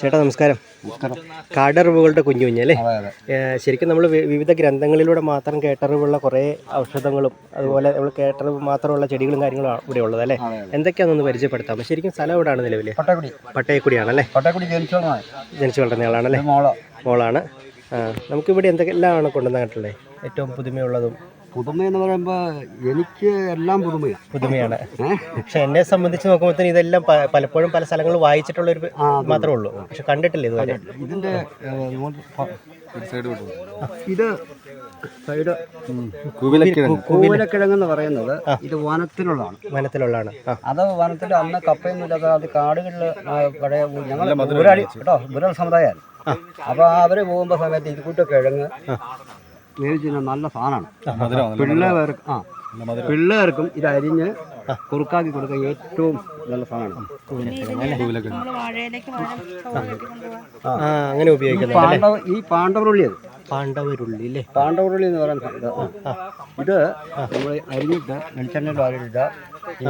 ചേട്ടാ നമസ്കാരം. കാടറിവുകളുടെ കുഞ്ഞു കുഞ്ഞല്ലേ ശരിക്കും നമ്മൾ വിവിധ ഗ്രന്ഥങ്ങളിലൂടെ മാത്രം കേട്ടറിവുള്ള കുറേ ഔഷധങ്ങളും അതുപോലെ നമ്മൾ കേട്ടറിവ് മാത്രമുള്ള ചെടികളും കാര്യങ്ങളും ഇവിടെ ഉള്ളത് അല്ലേ? എന്തൊക്കെയാണെന്ന് പരിചയപ്പെടുത്താം ശരിക്കും സ്ഥലം എവിടെയാണ് നിലവിൽ പട്ടയക്കുടിയാണല്ലേ ജനിച്ചു വളർന്ന ആളാണല്ലേ? മോള. മോളാണ്. എന്തൊക്കെ എല്ലാം എന്തൊക്കെല്ലാമാണ് കൊണ്ടുവന്നിട്ടുള്ളത് ഏറ്റവും പുതുമയുള്ളതും പുതുമ എന്ന് പറയുമ്പോൾ എനിക്ക് എല്ലാം പുതുമയാണ്. പുതുമയാണ് പക്ഷെ എന്നെ സംബന്ധിച്ച് നോക്കുമ്പോൾ ഇതെല്ലാം പലപ്പോഴും പല സ്ഥലങ്ങളിൽ വായിച്ചിട്ടുള്ള ഒരു മാത്രമേ ഉള്ളൂ. പക്ഷെ കണ്ടിട്ടില്ല ഇതുവരെ. ഇതിന്റെ ഇത് സൈഡ് കൂവലക്കിഴങ്ങ്. എന്ന് പറയുന്നത് ഇത് വനത്തിലുള്ളതാണ്. വനത്തിലുള്ളതാണ്. അത് വനത്തിൽ അന്ന് കപ്പയൊന്നുമില്ല അത് കാടുകളിൽ പഴയ ഞങ്ങൾ കേട്ടോ മുരൾ സമുദായമാണ് അപ്പോൾ അവർ പോകുമ്പോൾ സമയത്ത് ഇരുക്കൂട്ട കൂട്ട കിഴങ്ങ് കഴിഞ്ഞാൽ നല്ല സാധനമാണ്. പിള്ളേർക്ക് ആ പിള്ളേർക്കും ഇത് അരിഞ്ഞ് കുറുക്കാക്കി കൊടുക്കാൻ ഏറ്റവും നല്ല സാധനമാണ്. അങ്ങനെ ഉപയോഗിക്കുന്നത് പാണ്ഡവ ഈ പാണ്ഡവരുള്ളി അത്. പാണ്ഡവരുള്ളി അല്ലേ? പാണ്ഡവരുള്ളി എന്ന് പറയുന്ന ഇത്. നമ്മൾ അരിഞ്ഞിട്ട് വെളിച്ചെണ്ണയിൽ അരിഞ്ഞിട്ട് ഈ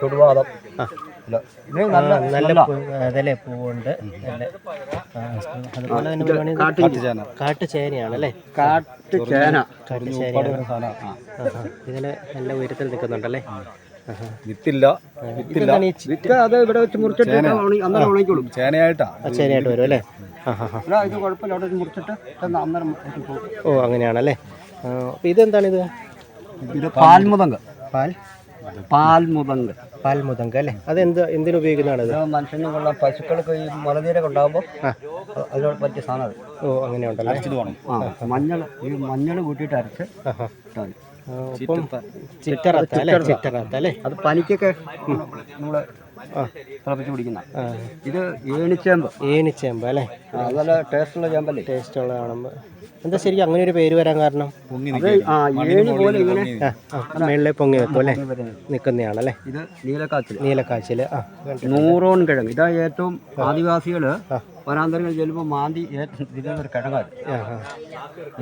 ചുടുവാദം നല്ല അതല്ലേ പൂവുണ്ട്. നല്ല അതുപോലെ തന്നെ കാട്ടുചേന. കാട്ടുചേനയാണ്. അല്ലേ ഇതിന് നല്ല ഉയരത്തിൽ നിൽക്കുന്നുണ്ടല്ലേ? ആഹാ. വിത്തില്ല. ഇതെന്താണ് വിത്ത് അത് ഇവിടെ വെച്ച് മുറിച്ചിട്ട് ഉണങ്ങി- അന്നേരം ഉണങ്ങിക്കോളും. ചേനയായിട്ടാ? ചേനയായിട്ട് വരും അല്ലേ? ഇത് കുഴപ്പമില്ല. അവിടെ വെച്ച് മുറിച്ചിട്ട് ഇതൊന്ന് അന്നേരം ഓ അങ്ങനെയാണല്ലേ? അപ്പോൾ ഇതെന്താണിത്? ഇത് പാൽമുതങ്ക്. പാൽ? പാൽമുതങ്ക്. പാൽമുതങ്ക അല്ലേ? എന്ത് എന്തിനു ഉപയോഗിക്കുന്നതാണിത് കൊള്ള പശുക്കൾക്ക് ഈ മലനീരൊക്കെ ഉണ്ടാകുമ്പോൾ അതിനോട് പറ്റിയ സാധനം അത്. ഓ അങ്ങനെ ഉണ്ടല്ലോ? മഞ്ഞൾ ഈ മഞ്ഞൾ കൂട്ടിയിട്ട് അരച്ച്. ആ, ചിറ്ററത്ത അല്ലേ? ചിറ്ററത്ത അല്ലേ? അത് പനിക്കൊക്കെ നമ്മൾ തിളപ്പിച്ച് കുടിക്കുന്ന ഇത് ഏണിച്ചേമ്പ്. ഏണിച്ചേമ്പ് അല്ലേ? നല്ല ടേസ്റ്റുള്ള ചേമ്പല്ലേ? ടേസ്റ്റ് ഉള്ള കാണുമ്പോൾ എന്താ ശരിക്കും അങ്ങനെ ഒരു പേര് വരാൻ കാരണം? അത് ആ ഏണി പോലെ ഇങ്ങനെ മേളിലെ പൊങ്ങി വെക്കും അല്ലേ? നിൽക്കുന്നതാണല്ലേ ഇത് നീലക്കാച്ചിൽ നീലക്കാച്ചിൽ ആ. നൂറോൺ കിഴങ്ങ്. ഇതാ ഏറ്റവും ആദിവാസികൾ വനാന്തരങ്ങളിൽ ചെല്ലുമ്പോൾ മാന്തി ഏറ്റവും ഇതിനൊരു കിഴങ്ങാണ്.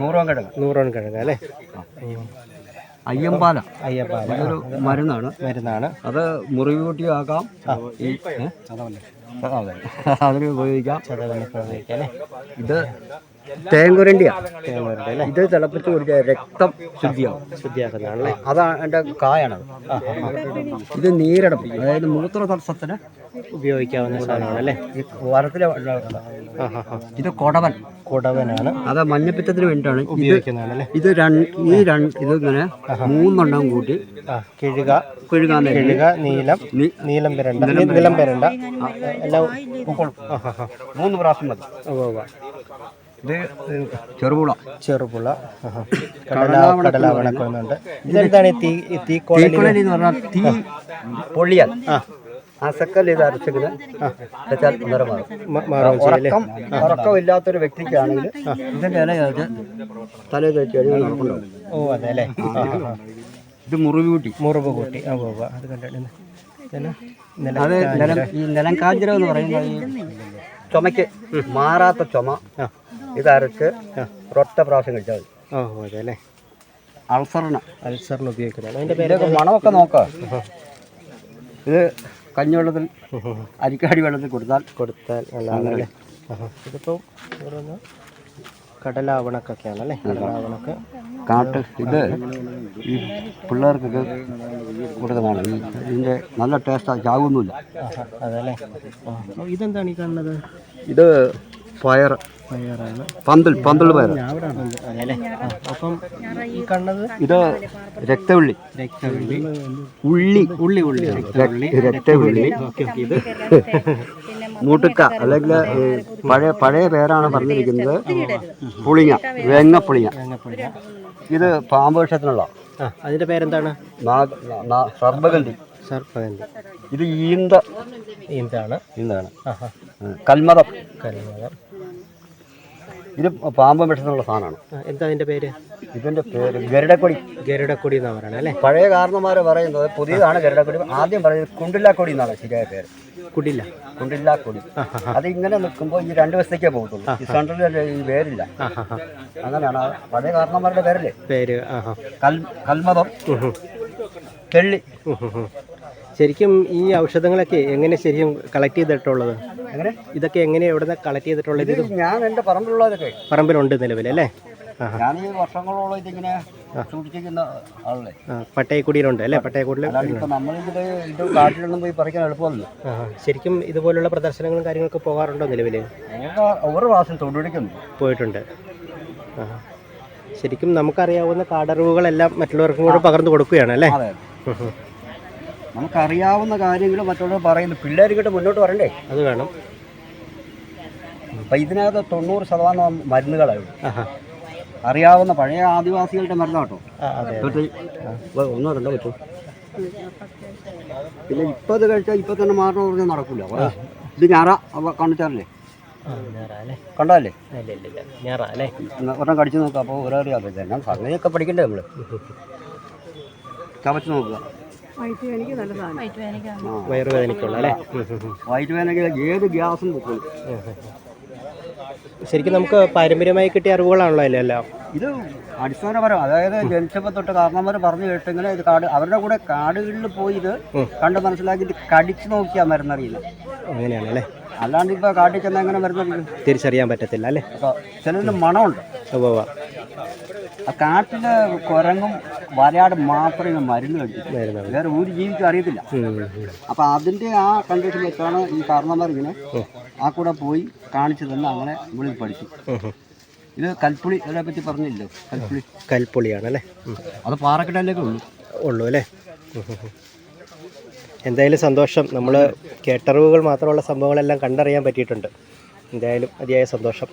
നൂറോൺ കിഴങ്ങ്. നൂറോൺ കിഴങ്ങ് അല്ലേ? അയ്യമ്പാല. അയ്യപ്പാല ഇതൊരു മരുന്നാണ്. മരുന്നാണ്. അത് മുറിവ് കൂട്ടിയാക്കാം ഈ ഏ? ഉപയോഗിക്കാം. ഇത് തേങ്കുരണ്ടിയാ ഇത് തിളപ്പിച്ച് കുടിച്ചാൽ രക്തം ശുദ്ധിയാവും. ശുദ്ധിയാക്കുന്നതാണല്ലേ അതാണ് എന്റെ കായാണത്. ഇത് നീരടപ്പ് അതായത് മൂത്ര തടസ്സത്തിന് ഉപയോഗിക്കാവുന്ന സാധനമാണ് അല്ലേ? വരത്തിലെ ഇത് കൊടവൻ. കൊടവനാണ്. അത് മഞ്ഞപ്പിത്തത്തിന് വേണ്ടിയിട്ടാണ് ഇത് ഇത് രണ്ട് ഈ രണ്ട് ഇത് ഇങ്ങനെ മൂന്നെണ്ണം കൂട്ടി കിഴുക. കിഴുക കിഴുക നീലം നീലം പെരണ്ട നീലം പെരണ്ട എല്ലാം മൂന്ന് പ്രാവശ്യം മതി. ഇത് ചെറുപുള. ചെറുപുള. ആഹാ. കടല കടലാവണ ഇതെന്താണ് തീ എന്ന് പറഞ്ഞാൽ തീ പൊള്ളിയാൽ ആ. സെക്കൽ ഇത് അരച്ചിങ്ങനെ വെച്ചാൽ ഉറക്കം ഉറക്കമില്ലാത്തൊരു വ്യക്തിക്കാണെങ്കിൽ ഇതിന്റെ ഇല തലേ തേച്ച് ഓ അതെ അല്ലേ. ഇത് മുറിവ് കൂട്ടി. മുറിവ് കൂട്ടി. ആ ഉവ്വ്. അത് കണ്ടിട്ടുണ്ട് ഇതെന്നാ? നിലം അത് നിലം ഈ നിലം കാഞ്ചിരം എന്ന് പറയുന്നത് ചുമക്ക് ചുമയ്ക്ക് മാറാത്ത ചുമ. ഇത് അരച്ച് ഒരൊറ്റ പ്രാവശ്യം കഴിച്ചാൽ മതി. ഓ അതെ അല്ലേ? അൾസറിന്. അൾസറിന് ഉപയോഗിക്കുന്നത് അതിന്റെ പേര് ഇതൊക്കെ മണമൊക്കെ നോക്കാം. ഇത് കഞ്ഞിവെള്ളത്തിൽ അരിക്കാടി വെള്ളത്തിൽ കൊടുത്താൽ കൊടുത്താൽ നല്ലതാണല്ലേ. ഇതിപ്പോൾ ഓരോന്ന് കടലാവണക്കൊക്കെയാണല്ലേ? കടലാവണക്ക്. കാട്ട് ഇത് ഈ പിള്ളേർക്കൊക്കെ കൊടുക്കുന്നതാണ്. ഇതിന്റെ നല്ല ടേസ്റ്റാണ് ചാകൊന്നുമില്ല അതെ അതല്ലേ ഇതെന്താണ് ഈ കാണുന്നത്? ഇത് പയർ. പയറാണ്. പന്തൽ പന്തൽ പയർ. അപ്പം ഈ കാണുന്നത് ഇത് രക്തവള്ളി. രക്തവള്ളി. ഉള്ളി. ഉള്ളി ഉള്ളി. രക്ത- രക്തവള്ളി. ഇത് മൂട്ടുക്ക അല്ലെങ്കിൽ പഴയ പഴയ പേരാണ് പറഞ്ഞിരിക്കുന്നത്. പുളിങ്ങ വേങ്ങ പുളിങ്ങ. ഇത് പാമ്പ് വിഷത്തിനുള്ള. അതിന്റെ പേരെന്താണ്? സർബഗന്ധി സർബഗന്ധി ഇത് ഈന്ത. ഈന്താണ് ഈന്താണ് കൽമതം. കൽമതം. ഇത് പാമ്പ് വിഷത്തിനുള്ള സാധനമാണ്. എന്താ അതിന്റെ പേര്? ഇതിന്റെ പേര് ഗരുഡക്കൊടി. ഗരുഡക്കൊടി എന്നാ പറയണേ അല്ലേ? പഴയ കാരണന്മാര് പറയുന്നത് പുതിയതാണ് ഗരുഡക്കൊടി. ആദ്യം പറയുന്നത് കുണ്ടില്ലാക്കൊടി എന്നാണ് ശരിയായ പേര്. കുടില്ല. കുണ്ടില്ലാക്കൊടി. അത് ഇങ്ങനെ നിൽക്കുമ്പോൾ ഈ രണ്ട് വശത്തേക്കേ പോകത്തുള്ളൂ. ഈ സെൻട്രലിൽ ഈ പേരില്ല. അങ്ങനെയാണ് പഴയ കാരണന്മാരുടെ പേരല്ലേ? പേര് കൽ കൽമതം. തെള്ളി. ശരിക്കും ഈ ഔഷധങ്ങളൊക്കെ എങ്ങനെ ശരിക്കും കളക്ട് ചെയ്തിട്ടുള്ളത്? അങ്ങനെ ഇതൊക്കെ എങ്ങനെ എവിടെ കളക്ട് ചെയ്തിട്ടുള്ളത്? ഇത് ഞാൻ എന്റെ പറമ്പിലുള്ളതൊക്കെ പറമ്പിലുണ്ട് നിലവിൽ അല്ലേ? ഞാൻ ഈ വർഷങ്ങളോളം ഇതിങ്ങനെ സൂക്ഷിക്കുന്ന ആളല്ലേ. പട്ടയക്കുടിയിലുണ്ട് അല്ലേ? പട്ടയക്കുടിയിൽ ഇത് കാട്ടിലൊന്നും പോയി പറിക്കാൻ എളുപ്പമല്ല. ശരിക്കും ഇതുപോലുള്ള പ്രദർശനങ്ങളും കാര്യങ്ങളൊക്കെ പോകാറുണ്ടോ നിലവിൽ ഓരോ പ്രാവശ്യം തൊടുപിടിക്കുന്നു. പോയിട്ടുണ്ട്. ശരിക്കും നമുക്കറിയാവുന്ന കാടറിവുകളെല്ലാം മറ്റുള്ളവർക്കും കൂടെ പകർന്നു കൊടുക്കുകയാണ് അല്ലേ. നമുക്കറിയാവുന്ന കാര്യങ്ങൾ മറ്റുള്ളവർ പറയുന്നു. പിള്ളേർക്കിട്ട് മുന്നോട്ട് വരണ്ടേ? അത് വേണം. അപ്പം ഇതിനകത്ത് തൊണ്ണൂറ് ശതമാനം മരുന്നുകളായി അറിയാവുന്ന പഴയ ആദിവാസികളുടെ മരുന്ന് കേട്ടോ. ആ അതെ തൊട്ട് ഒന്നോ രണ്ടോ പറ്റും. പിന്നെ ഇപ്പം ഇത് കഴിച്ചാൽ ഇപ്പം തന്നെ മാറണം പറഞ്ഞാൽ നടക്കില്ല ഇത് ഞാറ കാണിച്ചാറല്ലേ കണ്ടല്ലേ? ഒരെണ്ണം കടിച്ചു നോക്കാം. അപ്പോൾ ഒരേ അറിയാം ഞാൻ സംഗതിയൊക്കെ പഠിക്കണ്ടേ നമ്മൾ ചവച്ച് നോക്കുക. വയറുവേദനയ്ക്കുള്ള അല്ലേ? ഏത് ഗ്യാസും പൊക്കോളും ശരിക്കും നമുക്ക് പാരമ്പര്യമായി കിട്ടിയ അറിവുകളാണല്ലോ അല്ലേ എല്ലാം ഇത് അടിസ്ഥാനപരം അതായത് ജനിച്ചപ്പോൾ തൊട്ട് കാരണവന്മാർ പറഞ്ഞു കേട്ടെങ്കിൽ ഇത് കാട് അവരുടെ കൂടെ കാടുകളിൽ പോയി ഇത്. കണ്ട് മനസ്സിലാക്കിയിട്ട് കടിച്ചു നോക്കിയാൽ മരുന്നറിയില്ല. അങ്ങനെയാണ് അല്ലേ? അല്ലാണ്ട് ഇപ്പോൾ കാട്ടിൽ ചെന്നാൽ എങ്ങനെ മരുന്നറിയും തിരിച്ചറിയാൻ പറ്റത്തില്ല അല്ലേ? അപ്പോൾ ചിലതിന് മണമുണ്ട്. കാട്ടിലെ കുരങ്ങും വരയാടും മാത്രമേ മരുന്ന് കഴിക്കും വേറെ ഒരു ജീവിക്കും അറിയത്തില്ല. അപ്പൊ അതിന്റെ ആ കണ്ടീഷൻ വെച്ചാണ് ഈ കാരണന്മാർ ഇങ്ങനെ ആ കൂടെ പോയി കാണിച്ചു തന്നെ അങ്ങനെ വിളി പഠിച്ചു. ഇത് കൽപ്പുളി അതിനെ പറ്റി പറഞ്ഞില്ലോ? കൽപ്പുളി. കൽപ്പുളിയാണ് അല്ലേ അത് പാറക്കെട്ടയിലേക്ക് ഉള്ളു. ഉള്ളു അല്ലേ. എന്തായാലും സന്തോഷം. നമ്മൾ കേട്ടറിവുകൾ മാത്രമുള്ള സംഭവങ്ങളെല്ലാം കണ്ടറിയാൻ പറ്റിയിട്ടുണ്ട്. എന്തായാലും അതിയായ സന്തോഷം.